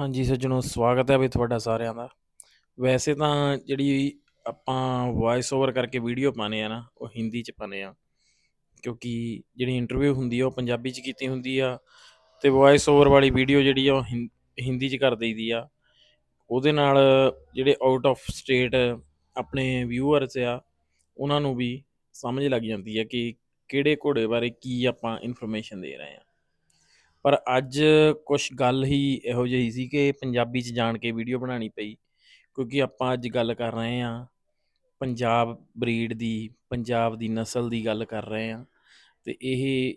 ਹਾਂਜੀ ਸੱਜਣੋ ਸਵਾਗਤ ਹੈ ਵੀ ਤੁਹਾਡਾ ਸਾਰਿਆਂ ਦਾ। ਵੈਸੇ ਤਾਂ ਜਿਹੜੀ ਆਪਾਂ ਵੌਇਸ ਓਵਰ ਕਰਕੇ ਵੀਡੀਓ ਪਾਉਂਦੇ ਆ ਨਾ, ਉਹ ਹਿੰਦੀ 'ਚ ਪਾਉਂਦੇ ਆ। ਕਿਉਂਕਿ ਜਿਹੜੀ ਇੰਟਰਵਿਊ ਹੁੰਦੀ ਆ, ਉਹ ਪੰਜਾਬੀ 'ਚ ਕੀਤੀ ਹੁੰਦੀ ਆ। ਤੇ ਵੌਇਸ ਓਵਰ ਵਾਲੀ ਵੀਡੀਓ ਜਿਹੜੀ ਆ, ਉਹ ਹਿੰ- ਹਿੰਦੀ 'ਚ ਕਰ ਦਈਦੀ ਆ। ਉਹਦੇ ਨਾਲ ਜਿਹੜੇ ਆਊਟ ਆਫ ਸਟੇਟ ਆਪਣੇ ਵਿਊਅਰਸ ਆ, ਉਹਨਾਂ ਨੂੰ ਵੀ ਸਮਝ ਲੱਗ ਜਾਂਦੀ ਹੈ ਕਿ ਕਿਹੜੇ ਘੋੜੇ ਬਾਰੇ ਕੀ ਆਪਾਂ ਇਨਫੋਰਮੇਸ਼ਨ ਦੇ ਰਹੇ ਆ। ਪਰ ਅੱਜ ਕੁਛ ਗੱਲ ਹੀ ਇਹੋ ਜਿਹੀ ਸੀ ਕਿ ਪੰਜਾਬੀ 'ਚ ਜਾਣ ਕੇ ਵੀਡੀਓ ਬਣਾਉਣੀ ਪਈ, ਕਿਉਂਕਿ ਆਪਾਂ ਅੱਜ ਗੱਲ ਕਰ ਰਹੇ ਹਾਂ, ਪੰਜਾਬ ਬਰੀਡ ਦੀ, ਪੰਜਾਬ ਦੀ ਨਸਲ ਦੀ ਗੱਲ ਕਰ ਰਹੇ ਹਾਂ, ਤੇ ਇਹ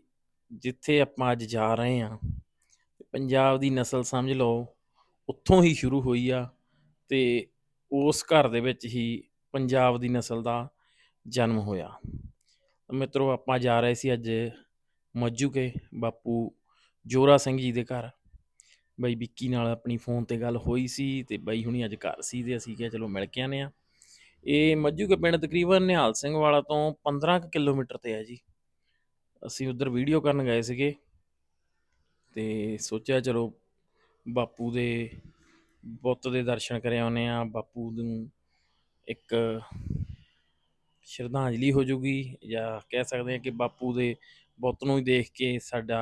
ਜਿੱਥੇ ਆਪਾਂ ਅੱਜ ਜਾ ਰਹੇ ਹਾਂ, ਪੰਜਾਬ ਦੀ ਨਸਲ ਸਮਝ ਲਓ, ਉੱਥੋਂ ਹੀ ਸ਼ੁਰੂ ਹੋਈ ਆ, ਤੇ ਉਸ ਘਰ ਦੇ ਵਿੱਚ ਹੀ ਪੰਜਾਬ ਦੀ ਨਸਲ ਦਾ ਜਨਮ ਹੋਇਆ। ਮਿੱਤਰੋ, ਆਪਾਂ ਜਾ ਰਹੇ ਸੀ ਅੱਜ ਮੱਜੂਕੇ ਬਾਪੂ ਜੋਰਾ ਸਿੰਘ ਜੀ ਦੇ ਘਰ। ਬਾਈ ਵਿੱਕੀ ਨਾਲ ਆਪਣੀ ਫੋਨ ਤੇ ਗੱਲ ਹੋਈ ਸੀ ਤੇ ਬਾਈ ਹੁਣੀ ਅੱਜ ਘਰ ਸੀ ਤੇ ਅਸੀਂ ਕਿਹਾ ਚਲੋ ਮਿਲ ਕੇ ਆਨੇ ਆ ਇਹ ਮੱਜੂਕੇ ਪਿੰਡ ਤਕਰੀਬਨ ਨਿਹਾਲ ਸਿੰਘ ਵਾਲਾ ਤੋਂ 15 ਕੁ ਕਿਲੋਮੀਟਰ ਤੇ ਹੈ ਜੀ। ਅਸੀਂ ਉਧਰ ਵੀਡੀਓ ਕਰਨ ਗਏ ਸੀਗੇ ਤੇ ਸੋਚਿਆ ਚਲੋ ਬਾਪੂ ਦੇ ਬੁੱਤ ਦੇ ਦਰਸ਼ਨ ਕਰੇ ਆਉਨੇ ਆ ਬਾਪੂ ਨੂੰ ਇੱਕ ਸ਼ਰਧਾਂਜਲੀ ਹੋ ਜੂਗੀ ਜਾਂ ਕਹਿ ਸਕਦੇ ਆ ਕਿ ਬਾਪੂ ਦੇ ਬੁੱਤ ਨੂੰ ਹੀ ਦੇਖ ਕੇ ਸਾਡਾ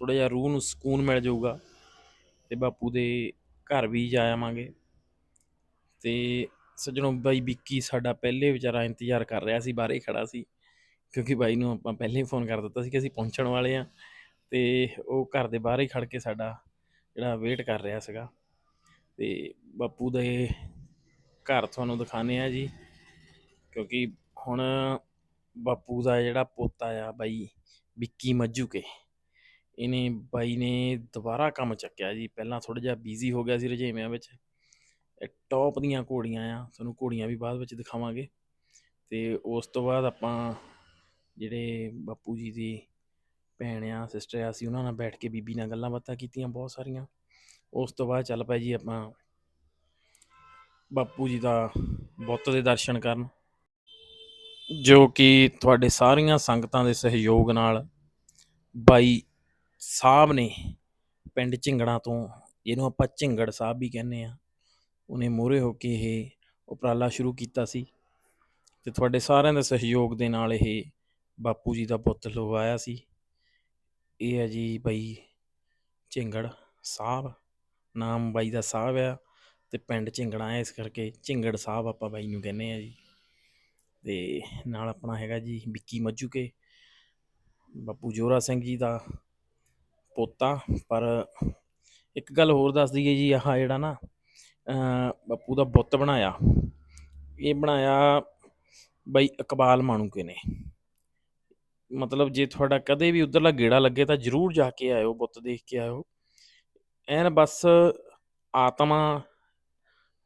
ਥੋੜਾ ਜਿਹਾ ਰੂਹ ਨੂੰ ਸਕੂਨ ਮਿਲ ਜਾਊਗਾ ਤੇ ਬਾਪੂ ਦੇ ਘਰ ਵੀ ਜਾ ਆਵਾਂਗੇ। ਤੇ ਸੱਜਣੋ ਬਾਈ ਵਿੱਕੀ ਸਾਡਾ ਪਹਿਲੇ ਵਿਚਾਰਾ ਇੰਤਜ਼ਾਰ ਕਰ ਰਿਹਾ ਸੀ, ਬਾਹਰੇ ਹੀ ਖੜਾ ਸੀ, ਕਿਉਂਕਿ ਬਾਈ ਨੂੰ ਆਪਾਂ ਪਹਿਲੇ ਹੀ ਫੋਨ ਕਰ ਦਿੱਤਾ ਸੀ ਕਿ ਅਸੀਂ ਪਹੁੰਚਣ ਵਾਲੇ ਆ ਤੇ ਉਹ ਘਰ ਦੇ ਬਾਹਰ ਹੀ ਖੜ ਕੇ ਸਾਡਾ ਜਿਹੜਾ ਵੇਟ ਕਰ ਰਿਹਾ ਸੀਗਾ। ਤੇ ਬਾਪੂ ਦੇ ਘਰ ਤੁਹਾਨੂੰ ਦਿਖਾਣੇ ਆ ਜੀ, ਕਿਉਂਕਿ ਹੁਣ ਬਾਪੂ ਦਾ ਜਿਹੜਾ ਪੋਤਾ ਆ ਬਾਈ ਵਿੱਕੀ ਮੱਜੂਕੇ ਇਹਨੇ ਬਾਈ ਨੇ ਦੁਬਾਰਾ ਕੰਮ ਚੱਕਿਆ ਜੀ। ਪਹਿਲਾਂ ਥੋੜਾ ਜਿਹਾ ਬਿਜ਼ੀ ਹੋ ਗਿਆ ਸੀ ਰੁਝੇਵਿਆਂ ਵਿੱਚ। ਇਹ ਟੌਪ ਦੀਆਂ ਘੋੜੀਆਂ ਆ। ਤੁਹਾਨੂੰ ਘੋੜੀਆਂ ਵੀ ਬਾਅਦ ਵਿੱਚ ਦਿਖਾਵਾਂਗੇ। ਤੇ ਉਸ ਤੋਂ ਬਾਅਦ ਆਪਾਂ ਜਿਹੜੇ ਬਾਪੂ ਜੀ ਦੀ ਭੈਣ ਆ ਸਿਸਟਰ ਆ ਸੀ ਉਹਨਾਂ ਨਾਲ ਬੈਠ ਕੇ ਬੀਬੀ ਨਾਲ ਗੱਲਾਂ ਬਾਤਾਂ ਕੀਤੀਆਂ ਬਹੁਤ ਸਾਰੀਆਂ। ਉਸ ਤੋਂ ਬਾਅਦ ਚੱਲ ਪਏ ਜੀ ਆਪਾਂ ਬਾਪੂ ਜੀ ਦਾ ਬੁੱਤ ਦੇ ਦਰਸ਼ਨ ਕਰਨ। ਜੋ ਕਿ ਤੁਹਾਡੇ ਸਾਰੀਆਂ ਸੰਗਤਾਂ ਦੇ ਸਹਿਯੋਗ ਨਾਲ ਬਾਈ ਸਾਹਿਬ ਨੇ ਪਿੰਡ ਝਿੰਗੜਾਂ ਤੋਂ, ਜਿਹਨੂੰ ਆਪਾਂ ਝਿੰਗੜ ਸਾਹਿਬ ਵੀ ਕਹਿੰਦੇ ਆ ਉਹਨੇ ਮੋਹਰੇ ਹੋ ਕੇ ਇਹ ਉਪਰਾਲਾ ਸ਼ੁਰੂ ਕੀਤਾ ਸੀ ਤੇ ਤੁਹਾਡੇ ਸਾਰਿਆਂ ਦੇ ਸਹਿਯੋਗ ਦੇ ਨਾਲ ਇਹ ਬਾਪੂ ਜੀ ਦਾ ਬੁੱਤ ਲਗਵਾਇਆ ਸੀ। ਇਹ ਹੈ ਜੀ ਬਾਈ ਝਿੰਗੜ ਸਾਹਿਬ, ਨਾਮ ਬਾਈ ਦਾ ਸਾਹਿਬ ਆ ਤੇ ਪਿੰਡ ਝਿੰਗੜਾਂ ਹੈ ਇਸ ਕਰਕੇ ਝਿੰਗੜ ਸਾਹਿਬ ਆਪਾਂ ਬਾਈ ਨੂੰ ਕਹਿੰਦੇ ਆ ਜੀ। ਤੇ ਨਾਲ ਆਪਣਾ ਹੈਗਾ ਜੀ ਵਿੱਕੀ ਮੱਜੂਕੇ ਬਾਪੂ ਜੋਰਾ ਸਿੰਘ ਜੀ ਦਾ ਪੋਤਾ, ਪਰ ਇੱਕ ਗੱਲ ਹੋਰ ਦੱਸ ਦਈਏ ਜੀ, ਆਹ ਜਿਹੜਾ ਨਾ ਬਾਪੂ ਦਾ ਬੁੱਤ ਬਣਾਇਆ। ਇਹ ਬਣਾਇਆ ਬਈ ਇਕਬਾਲ ਮਾਣੂਕੇ ਨੇ। ਮਤਲਬ ਜੇ ਤੁਹਾਡਾ ਕਦੇ ਵੀ ਉਧਰਲਾ ਗੇੜਾ ਲੱਗੇ ਤਾਂ ਜਰੂਰ ਜਾ ਕੇ ਆਇਓ, ਬੁੱਤ ਦੇਖ ਕੇ ਆਇਓ। ਐਨ ਬਸ ਆਤਮਾ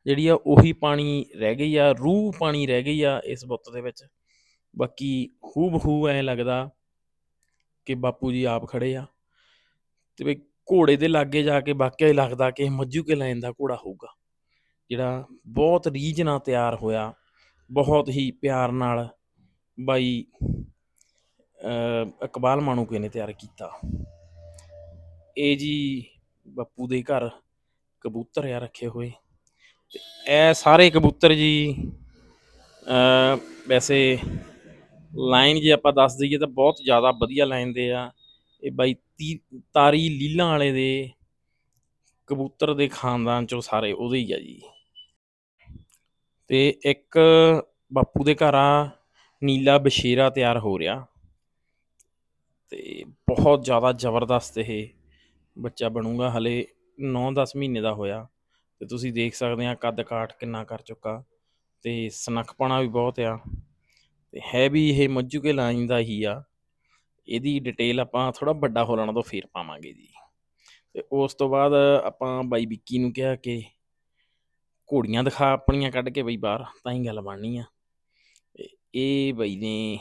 ਜਿਹੜੀ ਆ, ਉਹੀ ਪਾਣੀ ਰਹਿ ਗਈ ਆ, ਰੂਹ ਪਾਣੀ ਰਹਿ ਗਈ ਆ ਇਸ ਬੁੱਤ ਦੇ ਵਿੱਚ। ਬਾਕੀ ਹੂ ਬਹੂ ਐ ਲੱਗਦਾ ਕਿ ਬਾਪੂ ਜੀ ਆਪ ਖੜੇ ਆ। ਤੇ ਬਈ ਘੋੜੇ ਦੇ ਲਾਗੇ ਜਾ ਕੇ ਵਾਕਿਆ ਹੀ ਲੱਗਦਾ ਕਿ ਇਹ ਮੱਜੂ ਕੇ ਲਾਈਨ ਦਾ ਘੋੜਾ ਹੋਊਗਾ। ਜਿਹੜਾ ਬਹੁਤ ਰੀਝ ਨਾਲ ਤਿਆਰ ਹੋਇਆ ਬਹੁਤ ਹੀ ਪਿਆਰ ਨਾਲ ਬਾਈ ਅਹ, ਇਕਬਾਲ ਮਾਣੂਕੇ ਨੇ ਤਿਆਰ ਕੀਤਾ। ਇਹ ਜੀ ਬਾਪੂ ਦੇ ਘਰ ਕਬੂਤਰ ਆ ਰੱਖੇ ਹੋਏ। ਤੇ ਇਹ ਸਾਰੇ ਕਬੂਤਰ ਜੀ ਅਹ, ਵੈਸੇ ਲਾਈਨ ਜੇ ਆਪਾਂ ਦੱਸ ਦਈਏ ਤਾਂ ਬਹੁਤ ਜ਼ਿਆਦਾ ਵਧੀਆ ਲਾਈਨ ਦੇ ਆ। ਇਹ ਬਾਈ ਤੀ, ਤਾਰੀ ਲੀਲਾਂ ਵਾਲੇ ਦੇ ਕਬੂਤਰ ਦੇ ਖਾਨਦਾਨ ਚੋਂ ਸਾਰੇ ਉਹਦੇ ਹੀ ਆ ਜੀ। ਤੇ ਇੱਕ ਬਾਪੂ ਦੇ ਘਰ ਆ, ਨੀਲਾ ਬਸ਼ੀਰਾ ਤਿਆਰ ਹੋ ਰਿਹਾ। ਤੇ ਬਹੁਤ ਜ਼ਿਆਦਾ ਜ਼ਬਰਦਸਤ ਇਹ ਬੱਚਾ ਬਣੂਗਾ, ਹਲੇ 9-10 ਮਹੀਨੇ ਦਾ ਹੋਇਆ। ਤੇ ਤੁਸੀਂ ਦੇਖ ਸਕਦੇ ਆ ਕੱਦ ਕਾਠ ਕਿੰਨਾ ਕਰ ਚੁੱਕਾ। ਤੇ ਸਨਖਪਣਾ ਵੀ ਬਹੁਤ ਆ। ਤੇ ਹੈ ਵੀ ਇਹ ਮੱਝੂ ਕੇ ਲਾਈਨ ਦਾ ਹੀ ਆ। ਇਹਦੀ ਡਿਟੇਲ ਆਪਾਂ ਥੋੜਾ ਵੱਡਾ ਹੋ ਤੋਂ ਫੇਰ ਪਾਵਾਂਗੇ ਜੀ। ਤੇ ਉਸ ਤੋਂ ਬਾਅਦ ਆਪਾਂ ਬਾਈ ਵਿੱਕੀ ਨੂੰ ਕਿਹਾ ਕਿ ਘੋੜੀਆਂ ਦਿਖਾ ਆਪਣੀਆਂ ਕੱਢ ਕੇ ਬਈ ਬਾਹਰ, ਤਾਂ ਹੀ ਗੱਲ ਬਣਨੀ ਆ। ਇਹ ਬਈ ਨੇ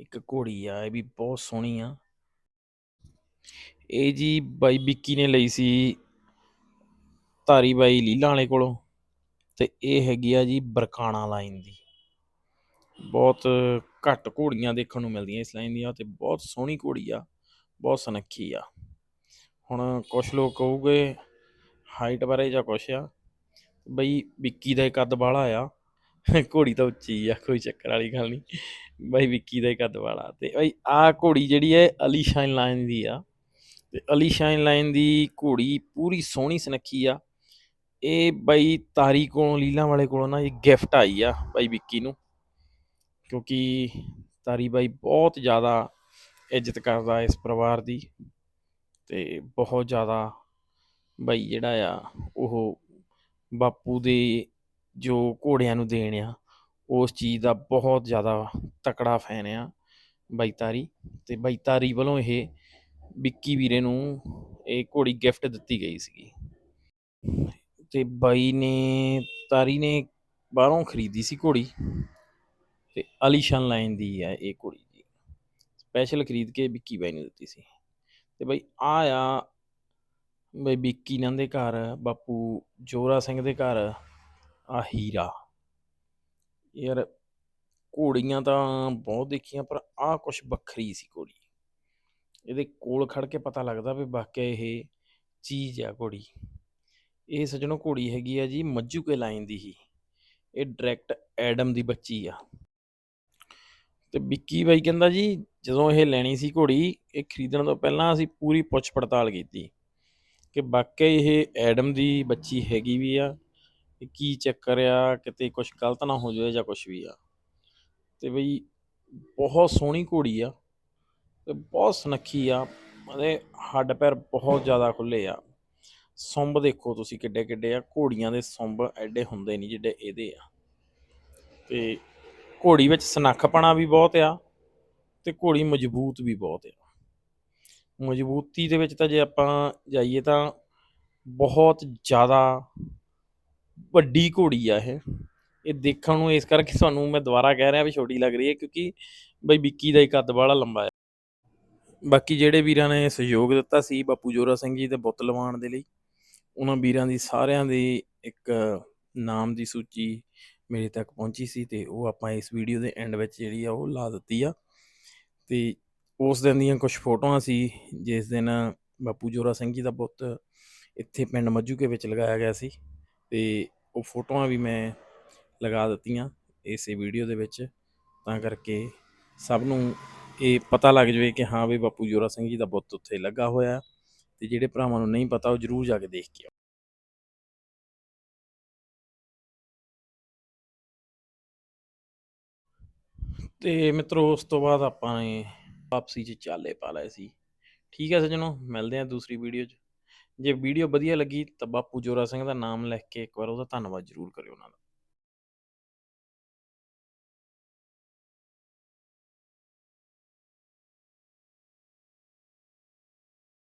ਇੱਕ ਘੋੜੀ ਆ, ਇਹ ਵੀ ਬਹੁਤ ਸੋਹਣੀ ਆ। ਇਹ ਜੀ ਬਾਈ ਵਿੱਕੀ ਨੇ ਲਈ ਸੀ ਧਾਰੀ ਬਾਈ ਲੀਲਾ ਵਾਲੇ ਕੋਲੋਂ, ਤੇ ਇਹ ਹੈਗੀ ਆ ਜੀ ਬਰਕਾਣਾ ਲਾਈਨ ਦੀ। ਬਹੁਤ ਘੱਟ ਘੋੜੀਆਂ ਦੇਖਣ ਨੂੰ ਮਿਲਦੀਆਂ ਇਸ ਲਾਈਨ ਦੀਆਂ ਤੇ ਬਹੁਤ ਸੋਹਣੀ ਘੋੜੀ ਆ, ਬਹੁਤ ਸੁਨੱਖੀ ਆ। ਹੁਣ ਕੁਝ ਲੋਕ ਕਹੂਗੇ ਹਾਈਟ ਬਾਰੇ ਜਾਂ ਕੁਛ ਆ, ਬਈ ਵਿੱਕੀ ਦਾ ਕੱਦ ਵਾਲਾ ਆ, ਘੋੜੀ ਤਾਂ ਉੱਚੀ ਆ, ਕੋਈ ਚੱਕਰ ਵਾਲੀ ਗੱਲ ਨਹੀਂ, ਬਾਈ ਵਿੱਕੀ ਦਾ ਕੱਦ ਵਾਲਾ ਤੇ ਬਈ ਆ ਘੋੜੀ ਜਿਹੜੀ ਹੈ ਅਲੀ ਸ਼ਾਈਨ ਲਾਈਨ ਦੀ ਆ ਤੇ ਅਲੀ ਸ਼ਾਈਨ ਲਾਈਨ ਦੀ ਘੋੜੀ ਪੂਰੀ ਸੋਹਣੀ ਸੁਨੱਖੀ ਆ। ਇਹ ਬਾਈ ਤਾਰੀ ਕੋਲੋਂ, ਲੀਲਾਂ ਵਾਲੇ ਕੋਲੋਂ ਨਾ ਇਹ ਗਿਫਟ ਆਈ ਆ ਬਾਈ ਵਿੱਕੀ ਨੂੰ। ਕਿਉਂਕਿ ਤਾਰੀ ਬਾਈ ਬਹੁਤ ਜ਼ਿਆਦਾ ਇੱਜ਼ਤ ਕਰਦਾ ਇਸ ਪਰਿਵਾਰ ਦੀ ਤੇ ਬਹੁਤ ਜ਼ਿਆਦਾ ਬਾਈ ਜਿਹੜਾ ਆ, ਉਹ ਬਾਪੂ ਦੇ ਜੋ ਘੋੜਿਆਂ ਨੂੰ ਦੇਣ ਆ, ਉਸ ਚੀਜ਼ ਦਾ ਬਹੁਤ ਜ਼ਿਆਦਾ ਤਕੜਾ ਫੈਨ ਆ ਬਾਈ ਤਾਰੀ ਤੇ ਬਾਈ ਤਾਰੀ ਵੱਲੋਂ ਇਹ ਵਿੱਕੀ ਵੀਰੇ ਨੂੰ ਇਹ ਘੋੜੀ ਗਿਫਟ ਦਿੱਤੀ ਗਈ ਸੀਗੀ। ਤੇ ਬਾਈ ਨੇ, ਤਾਰੀ ਨੇ ਬਾਹਰੋਂ ਖਰੀਦੀ ਸੀ ਘੋੜੀ। ਤੇ ਅਲੀਸ਼ਾਨ ਲਾਈਨ ਦੀ ਹੈ ਇਹ ਘੋੜੀ ਜੀ। ਸਪੈਸ਼ਲ ਖਰੀਦ ਕੇ ਵਿੱਕੀ ਬਾਈ ਨੂੰ ਦਿੱਤੀ ਸੀ। ਤੇ ਬਈ ਆ ਆ ਬਈ ਵਿੱਕੀ ਨੰਦ ਦੇ ਘਰ, ਬਾਪੂ ਜੋਰਾ ਸਿੰਘ ਦੇ ਘਰ ਆ ਹੀਰਾ। ਯਾਰ ਘੋੜੀਆਂ ਤਾਂ ਬਹੁਤ ਦੇਖੀਆਂ, ਪਰ ਆ ਕੁਛ ਵੱਖਰੀ ਸੀ ਘੋੜੀ। ਇਹਦੇ ਕੋਲ ਖੜ ਕੇ ਪਤਾ ਲੱਗਦਾ ਵੀ ਵਾਕਿਆ ਇਹ ਚੀਜ਼ ਆ ਘੋੜੀ। ਇਹ ਸੱਜਣੋ ਘੋੜੀ ਹੈਗੀ ਆ ਜੀ ਮੱਜੂ ਕੇ ਲਾਈਨ ਦੀ ਹੀ। ਇਹ ਡਾਇਰੈਕਟ ਐਡਮ ਦੀ ਬੱਚੀ ਆ। ਤੇ ਵਿੱਕੀ ਬਾਈ ਕਹਿੰਦਾ ਜੀ, ਜਦੋਂ ਇਹ ਲੈਣੀ ਸੀ ਘੋੜੀ, ਇਹ ਖਰੀਦਣ ਤੋਂ ਪਹਿਲਾਂ ਅਸੀਂ ਪੂਰੀ ਪੁੱਛ ਪੜਤਾਲ ਕੀਤੀ ਕਿ ਵਾਕਿਆ ਇਹ ਐਡਮ ਦੀ ਬੱਚੀ ਹੈਗੀ ਵੀ ਆ ਕਿ ਕੀ ਚੱਕਰ ਆ, ਕਿਤੇ ਕੁਝ ਗਲਤ ਨਾ ਹੋ ਜਾਵੇ ਜਾਂ ਕੁਝ ਵੀ ਆ। ਤੇ ਬਈ ਬਹੁਤ ਸੋਹਣੀ ਘੋੜੀ ਆ ਤੇ ਬਹੁਤ ਸੁਨੱਖੀ ਆ, ਉਹਦੇ ਹੱਡ ਪੈਰ ਬਹੁਤ ਜ਼ਿਆਦਾ ਖੁੱਲੇ ਆ। ਸੁੰਬ ਦੇਖੋ ਤੁਸੀਂ ਕਿੱਡੇ ਕਿੱਡੇ ਆ, ਘੋੜੀਆਂ ਦੇ ਸੁੰਬ ਐਡੇ ਹੁੰਦੇ ਨਹੀਂ ਜਿਹੜੇ ਇਹਦੇ ਆ। ਤੇ ਘੋੜੀ ਵਿੱਚ ਸਨੱਖਪਣਾ ਵੀ ਬਹੁਤ ਆ ਤੇ ਘੋੜੀ ਮਜ਼ਬੂਤ ਵੀ ਬਹੁਤ ਆ। ਮਜ਼ਬੂਤੀ ਦੇ ਵਿੱਚ ਤਾਂ ਜੇ ਆਪਾਂ ਜਾਈਏ ਤਾਂ ਬਹੁਤ ਜ਼ਿਆਦਾ ਵੱਡੀ ਘੋੜੀ ਆ ਇਹ। ਇਹ ਦੇਖਣ ਨੂੰ ਇਸ ਕਰਕੇ ਤੁਹਾਨੂੰ ਮੈਂ ਦੁਬਾਰਾ ਕਹਿ ਰਿਹਾ ਵੀ ਛੋਟੀ ਲੱਗ ਰਹੀ ਹੈ ਕਿਉਂਕਿ ਬਈ ਵਿੱਕੀ ਦਾ ਹੀ ਕੱਦ ਵਾਲਾ ਲੰਬਾ ਹੈ ਬਾਕੀ ਜਿਹੜੇ ਵੀਰਾਂ ਨੇ ਸਹਿਯੋਗ ਦਿੱਤਾ ਸੀ ਬਾਪੂ ਜੋਰਾ ਸਿੰਘ ਜੀ ਦੇ ਬੁੱਤ ਲਵਾਉਣ ਦੇ ਲਈ, ਉਹਨਾਂ ਵੀਰਾਂ ਦੀ ਸਾਰਿਆਂ ਦੀ ਇੱਕ ਨਾਮ ਦੀ ਸੂਚੀ ਮੇਰੇ ਤੱਕ ਪਹੁੰਚੀ ਸੀ ਤੇ ਉਹ ਆਪਾਂ ਇਸ ਵੀਡੀਓ ਦੇ ਐਂਡ ਵਿੱਚ ਜਿਹੜੀ ਆ ਉਹ ਲਾ ਦਿੱਤੀ ਆ। ਤੇ ਉਸ ਦਿਨ ਦੀਆਂ ਕੁਝ ਫੋਟੋਆਂ ਸੀ, ਜਿਸ ਦਿਨ ਬਾਪੂ ਜੋਰਾ ਸਿੰਘ ਜੀ ਦਾ ਬੁੱਤ ਇੱਥੇ ਪਿੰਡ ਮੱਜੂਕੇ ਵਿੱਚ ਲਗਾਇਆ ਗਿਆ ਸੀ ਤੇ ਉਹ ਫੋਟੋਆਂ ਵੀ ਮੈਂ ਲਗਾ ਦਿੱਤੀਆਂ ਇਸੇ ਵੀਡੀਓ ਦੇ ਵਿੱਚ। ਤਾਂ ਕਰਕੇ ਸਭ ਨੂੰ ਇਹ ਪਤਾ ਲੱਗ ਜਾਵੇ ਕਿ ਹਾਂ ਵੀ ਬਾਪੂ ਜੋਰਾ ਸਿੰਘ ਜੀ ਦਾ ਬੁੱਤ ਉੱਥੇ ਲੱਗਾ ਹੋਇਆ ਤੇ ਜਿਹੜੇ ਭਰਾਵਾਂ ਨੂੰ ਨਹੀਂ ਪਤਾ ਉਹ ਜਰੂਰ ਜਾ ਕੇ ਦੇਖ ਕੇ ਤੇ ਮਿੱਤਰੋ, ਉਸ ਤੋਂ ਬਾਅਦ ਆਪਾਂ ਨੇ ਵਾਪਸੀ 'ਚ ਚਾਲੇ ਪਾ ਲਏ ਸੀ। ਠੀਕ ਹੈ ਸੱਜਣੋ, ਮਿਲਦੇ ਹਾਂ ਦੂਸਰੀ ਵੀਡੀਓ 'ਚ। ਜੇ ਵੀਡੀਓ ਵਧੀਆ ਲੱਗੀ ਤਾਂ ਬਾਪੂ ਜੋਰਾ ਸਿੰਘ ਦਾ ਨਾਮ ਲਿਖ ਕੇ ਇੱਕ ਵਾਰ ਉਹਦਾ ਧੰਨਵਾਦ ਜ਼ਰੂਰ ਕਰਿਓ ਉਹਨਾਂ ਦਾ।